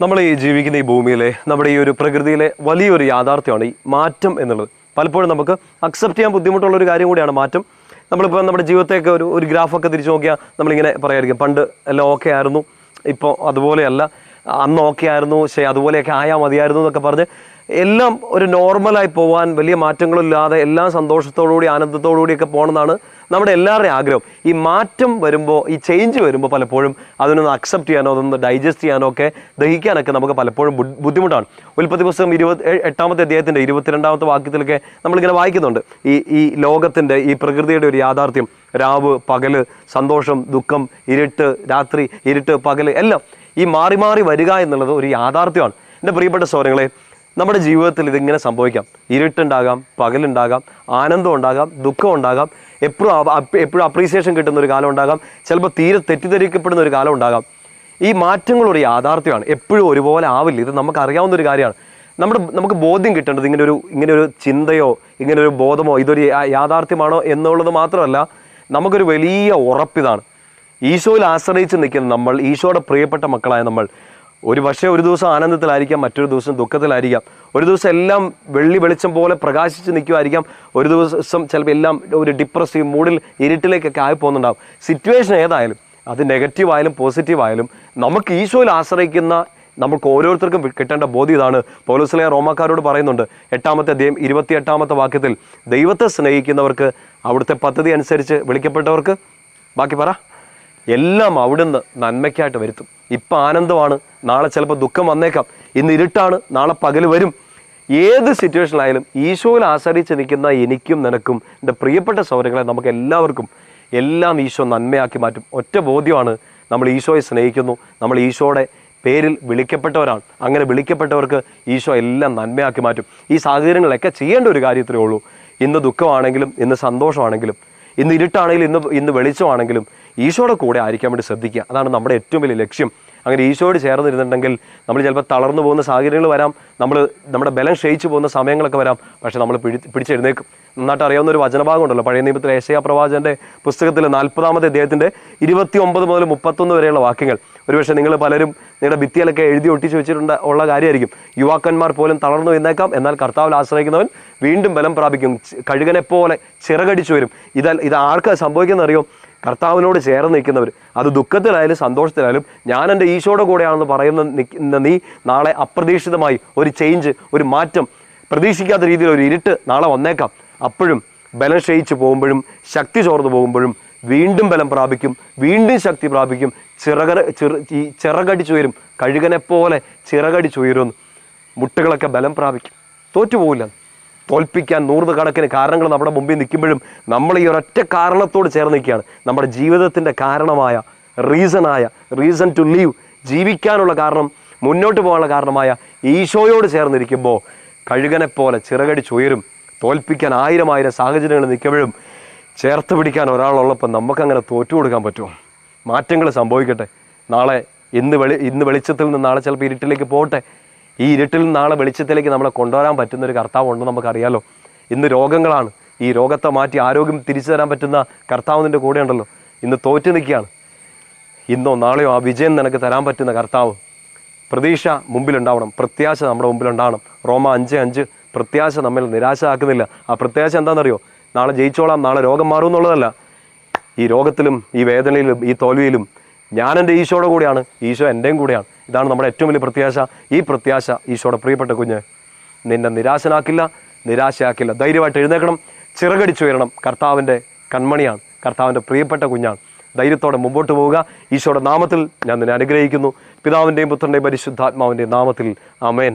നമ്മൾ ഈ ജീവിക്കുന്ന ഈ ഭൂമിയിലെ നമ്മുടെ ഈ ഒരു പ്രകൃതിയിലെ വലിയൊരു യാഥാർത്ഥ്യമാണ് ഈ മാറ്റം എന്നുള്ളത്. പലപ്പോഴും നമുക്ക് അക്സെപ്റ്റ് ചെയ്യാൻ ബുദ്ധിമുട്ടുള്ള ഒരു കാര്യം കൂടിയാണ് മാറ്റം. നമ്മളിപ്പോൾ നമ്മുടെ ജീവിതത്തെയൊക്കെ ഒരു ഒരു ഗ്രാഫൊക്കെ തിരിച്ചു നോക്കിയാൽ നമ്മളിങ്ങനെ പറയായിരിക്കും പണ്ട് എല്ലാം ഓക്കെ ആയിരുന്നു ഇപ്പോൾ അതുപോലെയല്ല അന്ന് ഓക്കെ ആയിരുന്നു ശരി അതുപോലെയൊക്കെ ആയാൽ മതിയായിരുന്നു എന്നൊക്കെ പറഞ്ഞ് എല്ലാം ഒരു നോർമലായി പോകാൻ വലിയ മാറ്റങ്ങളില്ലാതെ എല്ലാം സന്തോഷത്തോടുകൂടി ആനന്ദത്തോടുകൂടിയൊക്കെ പോകണമെന്നാണ് നമ്മുടെ എല്ലാവരുടെയും ആഗ്രഹം. ഈ മാറ്റം വരുമ്പോൾ ഈ ചേഞ്ച് വരുമ്പോൾ പലപ്പോഴും അതിനൊന്ന് അക്സെപ്റ്റ് ചെയ്യാനോ അതൊന്ന് ഡൈജസ്റ്റ് ചെയ്യാനോ ഒക്കെ ദഹിക്കാനൊക്കെ നമുക്ക് പലപ്പോഴും ബുദ്ധിമുട്ടാണ്. ഉൽപ്പത്തി പുസ്തകം ഇരുപത് എട്ടാമത്തെ അദ്ദേഹത്തിന്റെ ഇരുപത്തിരണ്ടാമത്തെ വാക്യത്തിലൊക്കെ നമ്മളിങ്ങനെ വായിക്കുന്നുണ്ട്. ഈ ഈ ലോകത്തിന്റെ ഈ പ്രകൃതിയുടെ ഒരു യാഥാർത്ഥ്യം. രാവ് പകൽ സന്തോഷം ദുഃഖം ഇരുട്ട് രാത്രി ഇരുട്ട് പകൽ എല്ലാം ഈ മാറി മാറി വരിക എന്നുള്ളത് ഒരു യാഥാർത്ഥ്യമാണ്. എന്റെ പ്രിയപ്പെട്ട സൗരങ്ങളെ നമ്മുടെ ജീവിതത്തിൽ ഇതിങ്ങനെ സംഭവിക്കാം. ഇരുട്ടുണ്ടാകാം പകലുണ്ടാകാം ആനന്ദം ഉണ്ടാകാം ദുഃഖം ഉണ്ടാകാം എപ്പോഴും എപ്പോഴും അപ്രീസിയേഷൻ കിട്ടുന്ന ഒരു കാലം ഉണ്ടാകാം ചിലപ്പോൾ തീരെ തെറ്റിദ്ധരിക്കപ്പെടുന്ന ഒരു കാലം ഉണ്ടാകാം. ഈ മാറ്റങ്ങൾ ഒരു യാഥാർത്ഥ്യമാണ്. എപ്പോഴും ഒരുപോലെ ആവില്ല. ഇത് നമുക്ക് അറിയാവുന്ന ഒരു കാര്യമാണ്. നമ്മുടെ നമുക്ക് ബോധ്യം കിട്ടേണ്ടത് ഇങ്ങനെ ഒരു ഇങ്ങനെ ഒരു ചിന്തയോ ഇങ്ങനെ ഒരു ബോധമോ ഇതൊരു യാഥാർത്ഥ്യമാണോ എന്നുള്ളത് മാത്രമല്ല നമുക്കൊരു വലിയ ഉറപ്പിതാണ് ഈശോയിൽ ആശ്രയിച്ച് നിൽക്കുന്ന നമ്മൾ ഈശോയുടെ പ്രിയപ്പെട്ട മക്കളായ നമ്മൾ ഒരു പക്ഷേ ഒരു ദിവസം ആനന്ദത്തിലായിരിക്കാം മറ്റൊരു ദിവസം ദുഃഖത്തിലായിരിക്കാം. ഒരു ദിവസം എല്ലാം വെള്ളി വെളിച്ചം പോലെ പ്രകാശിച്ച് നിൽക്കുമായിരിക്കാം ഒരു ദിവസം ചിലപ്പോൾ എല്ലാം ഒരു ഡിപ്രസീവ് മൂഡിൽ ഇരുട്ടിലേക്കൊക്കെ ആയി പോകുന്നുണ്ടാവും സിറ്റുവേഷൻ ഏതായാലും അത് നെഗറ്റീവ് ആയാലും പോസിറ്റീവ് ആയാലും നമുക്ക് ഈശോയിൽ ആശ്രയിക്കുന്ന നമുക്ക് ഓരോരുത്തർക്കും കിട്ടേണ്ട ബോധ്യം ഇതാണ്. പോലീസിലെ റോമാക്കാരോട് പറയുന്നുണ്ട് എട്ടാമത്തെ ദൈവം ഇരുപത്തി എട്ടാമത്തെ വാക്യത്തിൽ ദൈവത്തെ സ്നേഹിക്കുന്നവർക്ക് അവിടുത്തെ പദ്ധതി അനുസരിച്ച് വിളിക്കപ്പെട്ടവർക്ക് ബാക്കി പറ എല്ലാം അവിടുന്ന് നന്മയ്ക്കായിട്ട് വരുത്തും. ഇപ്പം ആനന്ദമാണ്. നാളെ ചിലപ്പോൾ ദുഃഖം വന്നേക്കാം. ഇന്ന് ഇരുട്ടാണ്. നാളെ പകൽ വരും. ഏത് സിറ്റുവേഷനിലായാലും ഈശോയിൽ ആശ്രയിച്ച് നിൽക്കുന്ന എനിക്കും നിനക്കും എന്റെ പ്രിയപ്പെട്ട സൗരങ്ങളെ നമുക്ക് എല്ലാവർക്കും എല്ലാം ഈശോ നന്മയാക്കി മാറ്റും. ഒറ്റ ബോധ്യമാണ് നമ്മൾ ഈശോയെ സ്നേഹിക്കുന്നു. നമ്മൾ ഈശോയുടെ പേരിൽ വിളിക്കപ്പെട്ടവരാണ്. അങ്ങനെ വിളിക്കപ്പെട്ടവർക്ക് ഈശോ എല്ലാം നന്മയാക്കി മാറ്റും. ഈ സാഹചര്യങ്ങളൊക്കെ ചെയ്യേണ്ട ഒരു കാര്യത്തിലേ ഉള്ളൂ. ഇന്ന് ദുഃഖമാണെങ്കിലും ഇന്ന് സന്തോഷമാണെങ്കിലും ഇന്ന് ഇരുട്ടാണെങ്കിലും ഇന്ന് ഇന്ന് വെളിച്ചമാണെങ്കിലും ഈശോയുടെ കൂടെ ആയിരിക്കാൻ വേണ്ടി ശ്രദ്ധിക്കുക. അതാണ് നമ്മുടെ ഏറ്റവും വലിയ ലക്ഷ്യം. അങ്ങനെ ഈശോയോട് ചേർന്നിരുന്നുണ്ടെങ്കിൽ നമ്മൾ ചിലപ്പോൾ തളർന്നു പോകുന്ന സാഹചര്യങ്ങൾ വരാം. നമ്മൾ നമ്മുടെ ബലം ക്ഷയിച്ചു പോകുന്ന സമയങ്ങളൊക്കെ വരാം. പക്ഷേ നമ്മൾ പിടി പിടിച്ചെഴുന്നേക്കും. നന്നായിട്ട് അറിയാവുന്ന ഒരു വചനഭാഗം ഉണ്ടല്ലോ. പഴയ നിയമത്തിലെ ഏഷ്യ പ്രവാചന്റെ പുസ്തകത്തിലെ നാൽപ്പതാമത്തെ അദ്ദേഹത്തിന്റെ ഇരുപത്തി ഒമ്പത് മുതൽ മുപ്പത്തൊന്ന് വരെയുള്ള വാക്യങ്ങൾ. ഒരുപക്ഷെ നിങ്ങൾ പലരും നിങ്ങളുടെ ഭിത്തിയിലൊക്കെ എഴുതി ഒട്ടിച്ച് വെച്ചിട്ടുണ്ട് ഉള്ള കാര്യമായിരിക്കും. യുവാക്കന്മാർ പോലും തളർന്നു എന്നേക്കാം. എന്നാൽ കർത്താവിൽ ആശ്രയിക്കുന്നവൻ വീണ്ടും ബലം പ്രാപിക്കും. കഴുകനെ പോലെ ചിറകടിച്ചു വരും. ഇത് ഇത് ആർക്കാ സംഭവിക്കുന്ന അറിയോ? കർത്താവിനോട് ചേർന്ന് നിൽക്കുന്നവർ. അത് ദുഃഖത്തിലായാലും സന്തോഷത്തിലായാലും ഞാൻ എന്റെ ഈശോയുടെ കൂടെയാണെന്ന് പറയുന്ന നീ നാളെ അപ്രതീക്ഷിതമായി ഒരു ചേഞ്ച് ഒരു മാറ്റം പ്രതീക്ഷിക്കാത്ത രീതിയിൽ ഒരു ഇരുട്ട് നാളെ വന്നേക്കാം. അപ്പോഴും ബലം ക്ഷയിച്ച് പോകുമ്പോഴും ശക്തി ചോർന്നു പോകുമ്പോഴും വീണ്ടും ബലം പ്രാപിക്കും വീണ്ടും ശക്തി പ്രാപിക്കും. ചിറകര ചിറ ചിറകടിച്ചു ഉയരും. കഴുകനെ പോലെ ചിറകടിച്ചു ഉയരുന്നു. മുട്ടുകളൊക്കെ ബലം പ്രാപിക്കും. തോറ്റുപോകില്ല തോൽപ്പിക്കാൻ നൂറ് കണക്കിന് കാരണങ്ങൾ നമ്മുടെ മുമ്പിൽ നിൽക്കുമ്പോഴും നമ്മൾ ഈ ഒരൊറ്റ കാരണത്തോട് ചേർന്ന് നിൽക്കുകയാണ്. നമ്മുടെ ജീവിതത്തിന്റെ കാരണമായ റീസണായ റീസൺ ടു ലീവ് ജീവിക്കാനുള്ള കാരണം മുന്നോട്ട് പോകാനുള്ള കാരണമായ ഈശോയോട് ചേർന്നിരിക്കുമ്പോൾ കഴുകനെ പോലെ ചിറകടിച്ചുയരും തോൽപ്പിക്കാൻ ആയിരം ആയിരം സാഹചര്യങ്ങൾ നിൽക്കുമ്പോഴും ചേർത്ത് പിടിക്കാൻ ഒരാളുള്ളപ്പോൾ നമുക്കങ്ങനെ തോറ്റു കൊടുക്കാൻ പറ്റുമോ? മാറ്റങ്ങൾ സംഭവിക്കട്ടെ. നാളെ ഇന്ന് വെളി ഇന്ന് വെളിച്ചത്തിൽ നിന്ന് നാളെ ചിലപ്പോൾ ഇരുട്ടിലേക്ക് പോകട്ടെ. ഈ ഇരുട്ടിൽ നിന്ന് നാളെ വെളിച്ചത്തിലേക്ക് നമ്മളെ കൊണ്ടുവരാൻ പറ്റുന്ന ഒരു കർത്താവ് ഉണ്ടെന്ന് നമുക്കറിയാലോ. ഇന്ന് രോഗങ്ങളാണ്. ഈ രോഗത്തെ മാറ്റി ആരോഗ്യം തിരിച്ചു തരാൻ പറ്റുന്ന കർത്താവ് നിന്റെ കൂടെ ഉണ്ടല്ലോ. ഇന്ന് തോറ്റു നിൽക്കുകയാണ്. ഇന്നോ നാളെയോ ആ വിജയം നിനക്ക് തരാൻ പറ്റുന്ന കർത്താവ് പ്രതീക്ഷ മുമ്പിലുണ്ടാവണം. പ്രത്യാശ നമ്മുടെ മുമ്പിലുണ്ടാവണം. റോമ അഞ്ച് അഞ്ച്. പ്രത്യാശ നമ്മൾ നിരാശ ആക്കുന്നില്ല ആ പ്രത്യാശ എന്താണെന്നറിയോ? നാളെ ജയിച്ചോളാം നാളെ രോഗം മാറും എന്നുള്ളതല്ല. ഈ രോഗത്തിലും ഈ വേദനയിലും ഈ തോൽവിയിലും ഞാൻ എന്റെ ഈശോയുടെ കൂടെയാണ് ഈശോ എന്റെയും കൂടെയാണ്. ഇതാണ് നമ്മുടെ ഏറ്റവും വലിയ പ്രത്യാശ. ഈ പ്രത്യാശ ഈശോയുടെ പ്രിയപ്പെട്ട കുഞ്ഞ് നിന്നെ നിരാശനാക്കില്ല നിരാശയാക്കില്ല. ധൈര്യമായിട്ട് എഴുന്നേക്കണം ചിറകടിച്ചു ചിറകടിച്ചുയരണം കർത്താവിന്റെ കൺമണിയാണ് കർത്താവിന്റെ പ്രിയപ്പെട്ട കുഞ്ഞാണ്. ധൈര്യത്തോടെ മുമ്പോട്ട് പോവുക. ഈശോയുടെ നാമത്തിൽ ഞാൻ നിന്നെ അനുഗ്രഹിക്കുന്നു. പിതാവിന്റെയും പുത്രന്റെയും പരിശുദ്ധാത്മാവിന്റെയും നാമത്തിൽ. അമേൻ